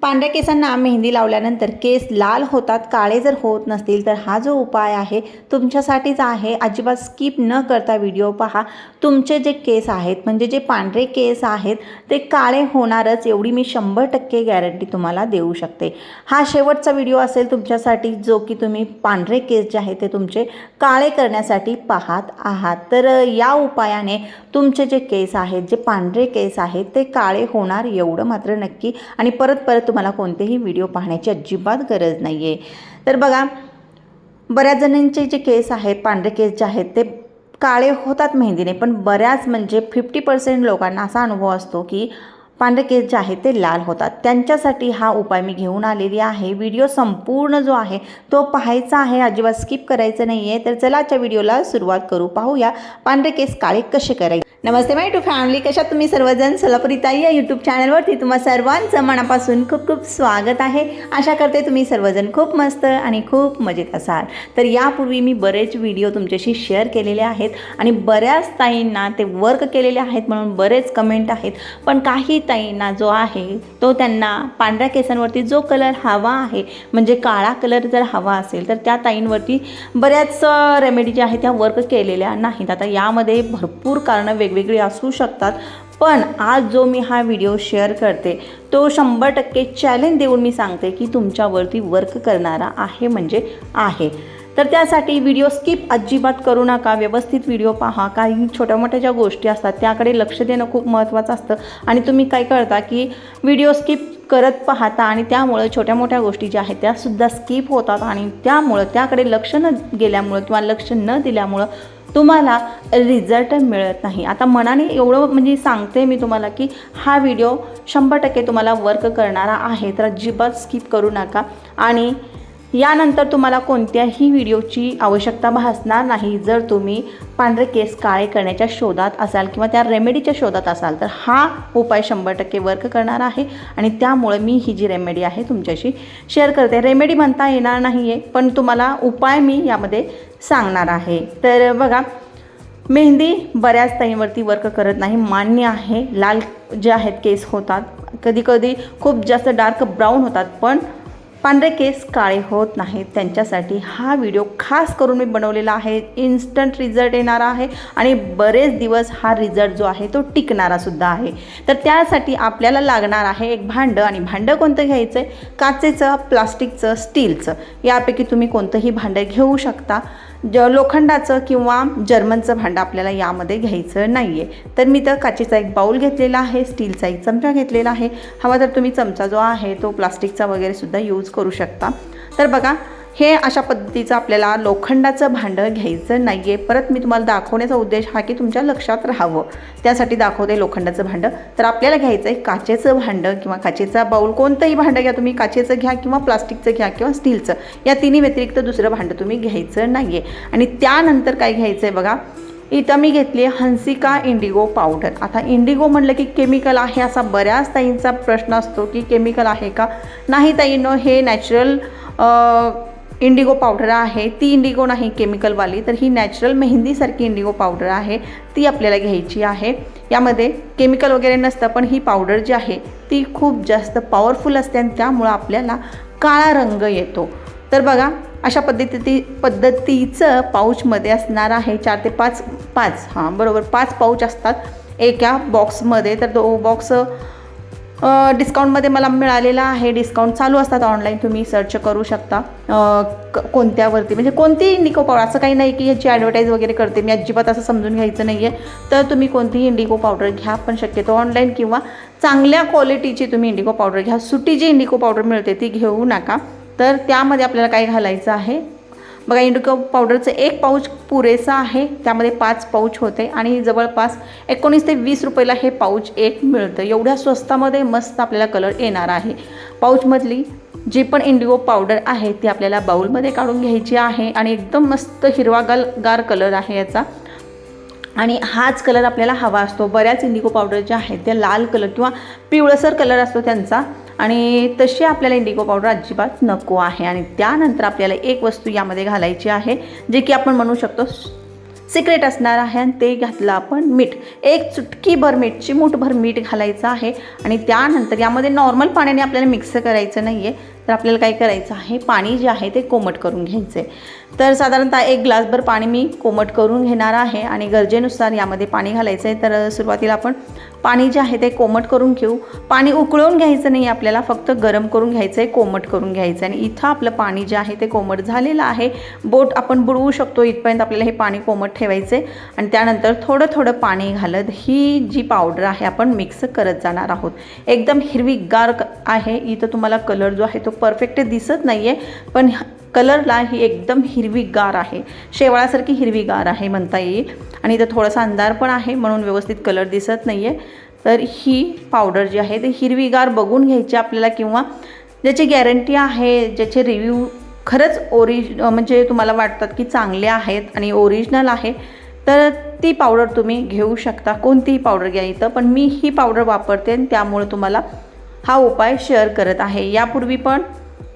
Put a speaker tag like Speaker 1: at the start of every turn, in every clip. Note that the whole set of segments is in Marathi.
Speaker 1: पांढऱ्या केसांना मेहंदी लावल्यानंतर केस लाल होतात काळे जर होत नसतील तर हा जो उपाय आहे तुमच्यासाठीच आहे. अजिबात स्किप न करता व्हिडिओ पहा. तुमचे जे केस आहेत म्हणजे जे पांढरे केस आहेत ते काळे होणारच. एवढी मी शंभर टक्के गॅरंटी तुम्हाला देऊ शकते. हा शेवटचा व्हिडिओ असेल तुमच्यासाठी जो की तुम्ही पांढरे केस जे आहेत ते तुमचे काळे करण्यासाठी पाहत आहात. तर या उपायाने तुमचे जे केस आहेत जे पांढरे केस आहेत ते काळे होणार एवढं मात्र नक्की. आणि परत परत तुम्हाला कोणतेही व्हिडिओ पाहण्याची अजिबात गरज नाही आहे तर बघा बऱ्याच जणांचे जे केस आहेत पांढरे केस जे आहेत ते काळे होतात मेहंदीने पण बऱ्याच म्हणजे फिफ्टी पर्सेंट लोकांना असा अनुभव असतो की पांढरे केस जे आहेत ते लाल होतात. त्यांच्यासाठी हा उपाय मी घेऊन आलेली आहे. व्हिडिओ संपूर्ण जो आहे तो पाहायचा आहे. अजिबात स्किप करायचं नाही आहे तर चला आजच्या व्हिडिओला सुरुवात करू. पाहूया पांढरे केस काळे कसे करायचे. नमस्ते माय टू फॅमिली कशात तुम्ही सर्वजण? सोलापुरीताई या यूट्यूब चॅनलवरती तुम्हा सर्वांचं मनापासून खूप खूप स्वागत आहे. आशा करते तुम्ही सर्वजण खूप मस्त आणि खूप मजेत असाल. तर यापूर्वी मी बरेच व्हिडिओ तुमच्याशी शेअर केलेले आहेत आणि बऱ्याच ताईंना ते वर्क केलेले आहेत म्हणून बरेच कमेंट आहेत. पण काही ताईंना जो आहे तो त्यांना पांढऱ्या केसांवरती जो कलर हवा आहे म्हणजे काळा कलर जर हवा असेल तर त्या ताईंवरती बऱ्याच रेमेडी ज्या आहेत त्या वर्क केलेल्या नाहीत. आता यामध्ये भरपूर कारणं वेगवेगळी असू शकतात. पण आज जो मी हा व्हिडिओ शेअर करते तो शंभर टक्के चॅलेंज देऊन मी सांगते की तुमच्यावरती वर्क करणारा आहे म्हणजे आहे. तर त्यासाठी व्हिडिओ स्किप अजिबात करू नका. व्यवस्थित व्हिडिओ पहा. काही छोट्या मोठ्या ज्या गोष्टी असतात त्याकडे लक्ष देणं खूप महत्त्वाचं असतं. आणि तुम्ही काय करता की व्हिडिओ स्किप करत पाहता आणि त्यामुळं छोट्या मोठ्या गोष्टी ज्या आहेत त्यासुद्धा स्किप होतात आणि त्यामुळं त्याकडे लक्ष न गेल्यामुळं किंवा लक्ष न दिल्यामुळं तुम्हाला रिझल्ट मिळत नाही. आता मनाने एवढं म्हणजे सांगते मी तुम्हाला की हा व्हिडिओ शंभर टक्के तुम्हाला वर्क करणारा आहे. तर अजिबात स्किप करू नका. आणि यानंतर तुम्हाला कोणत्याही व्हिडिओची आवश्यकता भासणार नाही. जर तुम्ही पांढरे केस काळे करण्याच्या शोधात असाल किंवा त्या रेमेडीच्या शोधात असाल तर हा उपाय शंभर टक्के वर्क करणार आहे. आणि त्यामुळे मी ही जी रेमेडी आहे तुमच्याशी शेअर करते. रेमेडी म्हणता येणार नाही आहे पण तुम्हाला उपाय मी यामध्ये सांगणार आहे. तर बघा मेहंदी बऱ्याच ताईंवरती वर्क करत नाही. मान्य आहे लाल जे आहेत केस होतात कधीकधी खूप जास्त डार्क ब्राऊन होतात पण पांढरे केस काळे होत नाहीत. त्यांच्यासाठी हा व्हिडिओ खास करून मी बनवलेला आहे. इन्स्टंट रिझल्ट येणारा आहे आणि बरेच दिवस हा रिझल्ट जो आहे तो टिकणारासुद्धा आहे. तर त्यासाठी आपल्याला लागणार आहे एक भांडं आणि भांडं कोणतं घ्यायचं आहे काचेचं प्लास्टिकचं स्टीलचं. यापैकी तुम्ही कोणतंही भांडं घेऊ शकता. ज लोखंडाचं किंवा जर्मनचं भांडं आपल्याला यामध्ये घ्यायचं नाही आहे तर मी तर काचेचा एक बाऊल घेतलेला आहे स्टीलचा एक चमचा घेतलेला आहे. हवा तर तुम्ही चमचा जो आहे तो प्लास्टिकचा वगैरे सुद्धा यूज करू शकता. तर बघा हे अशा पद्धतीचं आपल्याला लोखंडाचं भांडं घ्यायचं नाही आहे परत मी तुम्हाला दाखवण्याचा उद्देश हा की तुमच्या लक्षात राहावं. त्यासाठी दाखवते लोखंडाचं भांडं. तर आपल्याला घ्यायचं आहे काचेचं भांडं किंवा काचेचा बाऊल कोणतंही भांडं घ्या तुम्ही काचेचं घ्या किंवा प्लास्टिकचं घ्या किंवा स्टीलचं. या तिन्ही व्यतिरिक्त दुसरं भांडं तुम्ही घ्यायचं नाही आहे आणि त्यानंतर काय घ्यायचं आहे बघा इथं मी घेतली आहे हंसिका इंडिगो पावडर आता इंडिगो म्हणलं की केमिकल आहे असा बऱ्याच ताईंचा प्रश्न असतो की केमिकल आहे का? नाही ताईंनो हे नॅचरल इंडिगो पावडर आहे. ती इंडिगो नाही केमिकलवाली तर ही नॅचरल मेहंदीसारखी इंडिगो पावडर आहे. ती आपल्याला घ्यायची आहे. यामध्ये केमिकल वगैरे नसतं पण ही पावडर जी आहे ती खूप जास्त पॉवरफुल असते आणि त्यामुळं आपल्याला काळा रंग येतो. तर बघा अशा पद्धती पद्धतीचं पाऊचमध्ये असणार आहे. चार ते पाच पाच हां बरोबर पाच पाऊच असतात एका बॉक्समध्ये तर तो बॉक्स डिस्काउंटमध्ये मला मिळालेला आहे. डिस्काउंट चालू असतात ऑनलाईन तुम्ही सर्च करू शकता. क कोणत्यावरती? म्हणजे कोणतीही इंडिको पावडर असं काही नाही की याची ॲडव्हर्टाईज वगैरे करते. मी अजिबात असं समजून घ्यायचं नाही आहे तर तुम्ही कोणतीही इंडिगो पावडर घ्या पण शक्यतो ऑनलाईन किंवा चांगल्या क्वालिटीची तुम्ही इंडिगो पावडर घ्या. सुटी जी इंडिको पावडर मिळते ती घेऊ नका. तर त्यामध्ये आपल्याला काय घालायचं आहे? बघा इंडिको पावडरचं एक पाऊच पुरेसा आहे. त्यामध्ये पाच पाऊच होते. आणि जवळपास एकोणीस ते वीस रुपयाला हे पाऊच एक मिळतं. एवढ्या स्वस्तामध्ये मस्त आपल्याला कलर येणार आहे. पाऊचमधली जी पण इंडिगो पावडर आहे ती आपल्याला बाऊलमध्ये काढून घ्यायची आहे. आणि एकदम मस्त हिरवागाल गार कलर आहे याचा. आणि हाच कलर आपल्याला हवा असतो. बऱ्याच इंडिगो पावडर ज्या आहेत त्या लाल कलर किंवा पिवळसर कलर असतो त्यांचा. आणि तशी आपल्याला इंडिगो पावडर अजिबात नको आहे. आणि त्यानंतर आपल्याला एक वस्तू यामध्ये घालायची आहे जे की आपण म्हणू शकतो सिक्रेट असणार आहे आणि ते घातलं आपण मीठ. एक चुटकीभर मीठची चिमूटभर मीठ घालायचं आहे आणि त्यानंतर यामध्ये नॉर्मल पाण्याने आपल्याला मिक्स करायचं नाही आहे तर आपल्याला काय करायचं आहे पाणी जे आहे ते कोमट करून घ्यायचं आहे तर साधारणतः एक ग्लासभर पाणी मी कोमट करून घेणार आहे आणि गरजेनुसार यामध्ये पाणी घालायचं आहे तर सुरुवातीला आपण पाणी जे आहे ते कोमट करून घेऊ. पाणी उकळून घ्यायचं नाही आपल्याला फक्त गरम करून घ्यायचं आहे कोमट करून घ्यायचं आहे आणि इथं आपलं पाणी जे आहे ते कोमट झालेलं आहे. बोट आपण बुडवू शकतो इथपर्यंत आपल्याला हे पाणी कोमट ठेवायचं आहे आणि त्यानंतर थोडं थोडं पाणी घालत ही जी पावडर आहे आपण मिक्स करत जाणार आहोत. एकदम हिरवीगार आहे. इथं तुम्हाला कलर जो आहे तो परफेक्ट दिसत नाही आहे पण कलरला ही एकदम हिरवीगार आहे. शेवाळासारखी हिरवीगार आहे म्हणता येईल. आणि इथं थोडासा अंधार पण आहे म्हणून व्यवस्थित कलर दिसत नाही आहे तर ही पावडर जी आहे ती हिरवीगार बघून घ्यायची आपल्याला किंवा ज्याची गॅरंटी आहे ज्याचे रिव्ह्यू खरंच ओरिज म्हणजे तुम्हाला वाटतात की चांगले आहेत आणि ओरिजिनल आहे तर ती पावडर तुम्ही घेऊ शकता. कोणतीही पावडर घ्या इथं पण मी ही पावडर वापरते आणि त्यामुळे तुम्हाला हा उपाय शेअर करत आहे. यापूर्वी पण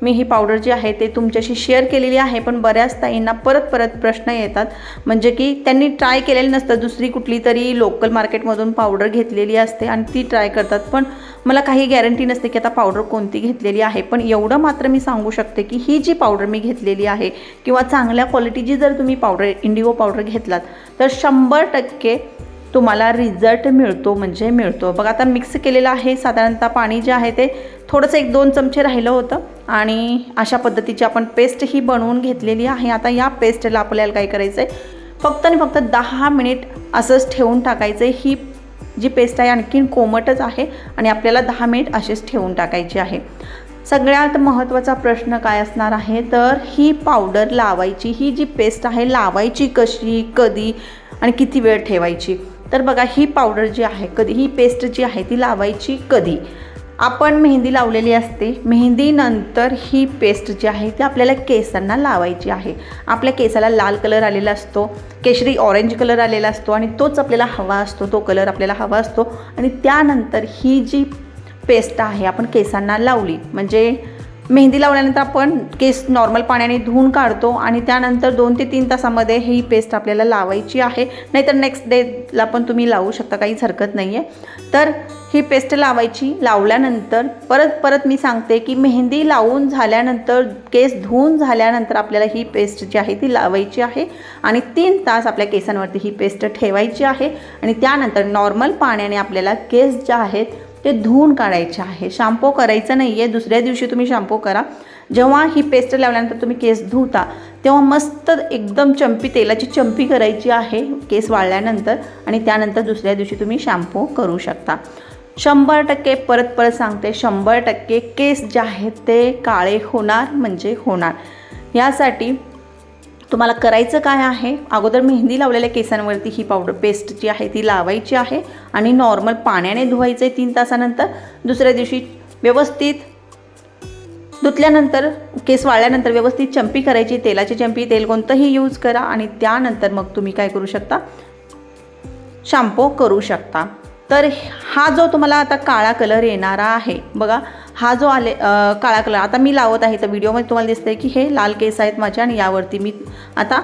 Speaker 1: मी ही पावडर जी आहे ते तुमच्याशी शेअर केलेली आहे पण बऱ्याच ताईंना परत परत प्रश्न येतात. म्हणजे की त्यांनी ट्राय केलेलं नसतं. दुसरी कुठली तरी लोकल मार्केटमधून पावडर घेतलेली असते आणि ती ट्राय करतात. पण मला काही गॅरंटी नसते की आता पावडर कोणती घेतलेली आहे. पण एवढं मात्र मी सांगू शकते की ही जी पावडर मी घेतलेली आहे किंवा चांगल्या क्वालिटीची जर तुम्ही पावडर इंडिगो पावडर घेतलात तर शंभर टक्के तुम्हाला रिझल्ट मिळतो म्हणजे मिळतो. बघा आता मिक्स केलेलं आहे. साधारणतः पाणी जे आहे ते थोडंसं एक दोन चमचे राहिलं होतं आणि अशा पद्धतीची आपण पेस्ट ही बनवून घेतलेली आहे. आता या पेस्टला आपल्याला काय करायचं आहे फक्त आणि फक्त दहा मिनिट असंच ठेवून टाकायचं आहे ही जी पेस्ट आहे आणखीन कोमटच आहे आणि आपल्याला दहा मिनिट असेच ठेवून टाकायची आहे. सगळ्यात महत्त्वाचा प्रश्न काय असणार आहे? तर ही पावडर लावायची ही जी पेस्ट आहे लावायची कशी कधी आणि किती वेळ ठेवायची? तर बघा ही पावडर जी आहे कधी ही पेस्ट जी आहे ती लावायची कधी? आपण मेहंदी लावलेली असते. मेहंदीनंतर ही पेस्ट जी आहे ती आपल्याला केसांना लावायची आहे. आपल्या केसाला लाल कलर आलेला असतो केशरी ऑरेंज कलर आलेला असतो आणि तोच आपल्याला हवा असतो तो कलर आपल्याला हवा असतो. आणि त्यानंतर ही जी पेस्ट आहे आपण केसांना लावली म्हणजे मेहंदी लावल्यानंतर आपण केस नॉर्मल पाण्याने धुवून काढतो आणि त्यानंतर दोन ते तीन तासामध्ये ही पेस्ट आपल्याला लावायची आहे. नाहीतर नेक्स्ट डेला पण तुम्ही लावू शकता काहीच हरकत नाही आहे तर ही पेस्ट लावायची लावल्यानंतर परत परत मी सांगते की मेहंदी लावून झाल्यानंतर केस धुवून झाल्यानंतर आपल्याला ही पेस्ट जी आहे ती लावायची आहे आणि तीन तास आपल्या केसांवरती ही पेस्ट ठेवायची आहे आणि त्यानंतर नॉर्मल पाण्याने आपल्याला केस जे आहेत ते धुवून काढायचे आहे. शॅम्पू करायचं नाही आहे दुसऱ्या दिवशी तुम्ही शॅम्पू करा. जेव्हा ही पेस्ट लावल्यानंतर तुम्ही केस धुता तेव्हा मस्त एकदम चंपी तेलाची चंपी करायची आहे केस वाळल्यानंतर आणि त्यानंतर दुसऱ्या दिवशी तुम्ही शॅम्पू करू शकता. शंभर टक्के परत परत सांगते शंभर टक्के केस जे आहेत ते काळे होणार म्हणजे होणार. यासाठी तुम्हाला करायचं काय आहे? अगोदर मेहंदी लावलेल्या केसांवरती ही पावडर पेस्ट जी आहे ती लावायची आहे आणि नॉर्मल पाण्याने धुवायचं आहे तीन तासानंतर. दुसऱ्या दिवशी व्यवस्थित धुतल्यानंतर केस वाळल्यानंतर व्यवस्थित चंपी करायची. तेलाची चंपी तेल कोणतंही यूज करा आणि त्यानंतर मग तुम्ही काय करू शकता? शॅम्पो करू शकता. तर हा जो तुम्हाला आता काळा कलर येणारा आहे बघा हा जो आले काळा कलर आता मी लावत आहे तर व्हिडिओमध्ये तुम्हाला दिसतंय की हे लाल केस आहेत माझ्या आणि यावरती मी आता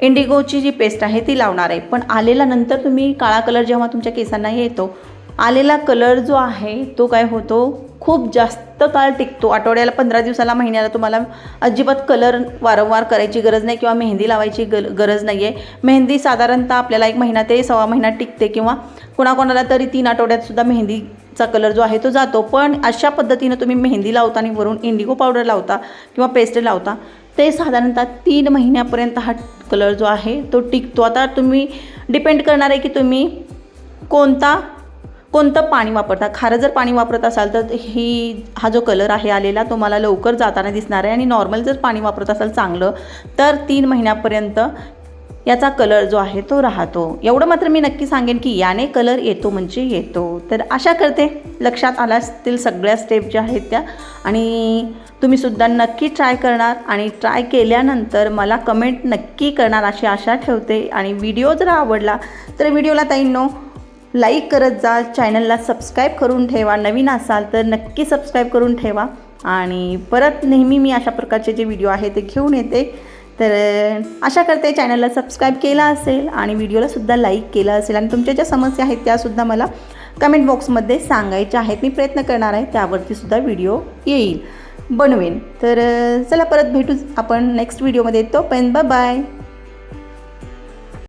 Speaker 1: इंडिगोची जी पेस्ट आहे ती लावणार आहे. पण आलेला नंतर तुम्ही काळा कलर जेव्हा तुमच्या केसांना येतो आलेला कलर जो आहे तो काय होतो? खूप जास्त काळ टिकतो. आठवड्याला पंधरा दिवसाला महिन्याला तुम्हाला अजिबात कलर वारंवार करायची गरज नाही किंवा मेहंदी लावायची ग गरज नाही आहे मेहंदी साधारणतः आपल्याला एक महिना ते सव्वा महिना टिकते किंवा कोणाकोणाला तरी तीन आठवड्यातसुद्धा मेहंदी चा कलर जो आहे तो जातो. पण अशा पद्धतीनं तुम्ही मेहंदी लावता आणि वरून इंडिगो पावडर लावता किंवा पेस्ट लावता ते साधारणतः तीन महिन्यापर्यंत हा कलर जो आहे तो टिकतो. आता तुम्ही डिपेंड करणार आहे की तुम्ही कोणता कोणतं पाणी वापरता. खारं जर पाणी वापरत असाल तर ही हा जो कलर आहे आलेला तो मला लवकर जाताना दिसणार आहे. आणि नॉर्मल जर पाणी वापरत असाल चांगलं तर तीन महिन्यापर्यंत याचा कलर जो आहे तो राहतो. एवढं मात्र मी नक्की सांगेन की याने कलर येतो म्हणजे येतो. तर आशा करते लक्षात आल्या असतील सगळ्या स्टेप ज्या आहेत त्या. आणि तुम्हीसुद्धा नक्की ट्राय करणार आणि ट्राय केल्यानंतर मला कमेंट नक्की करणार अशी आशा ठेवते. आणि व्हिडिओ जर आवडला तर व्हिडिओला ताईंनो लाईक करत जा. चॅनलला सबस्क्राईब करून ठेवा. नवीन असाल तर नक्की सबस्क्राईब करून ठेवा. आणि परत नेहमी मी अशा प्रकारचे जे व्हिडिओ आहे ते घेऊन येते. तर आशा करते चॅनलला सबस्क्राईब केला असेल आणि व्हिडिओलासुद्धा लाईक केला असेल. आणि तुमच्या ज्या समस्या आहेत त्यासुद्धा मला कमेंट बॉक्समध्ये सांगायच्या आहेत. मी प्रयत्न करणार आहे त्यावरतीसुद्धा व्हिडिओ येईल. बनवेन. तर चला परत भेटू आपण नेक्स्ट व्हिडिओमध्ये येतो पण बाय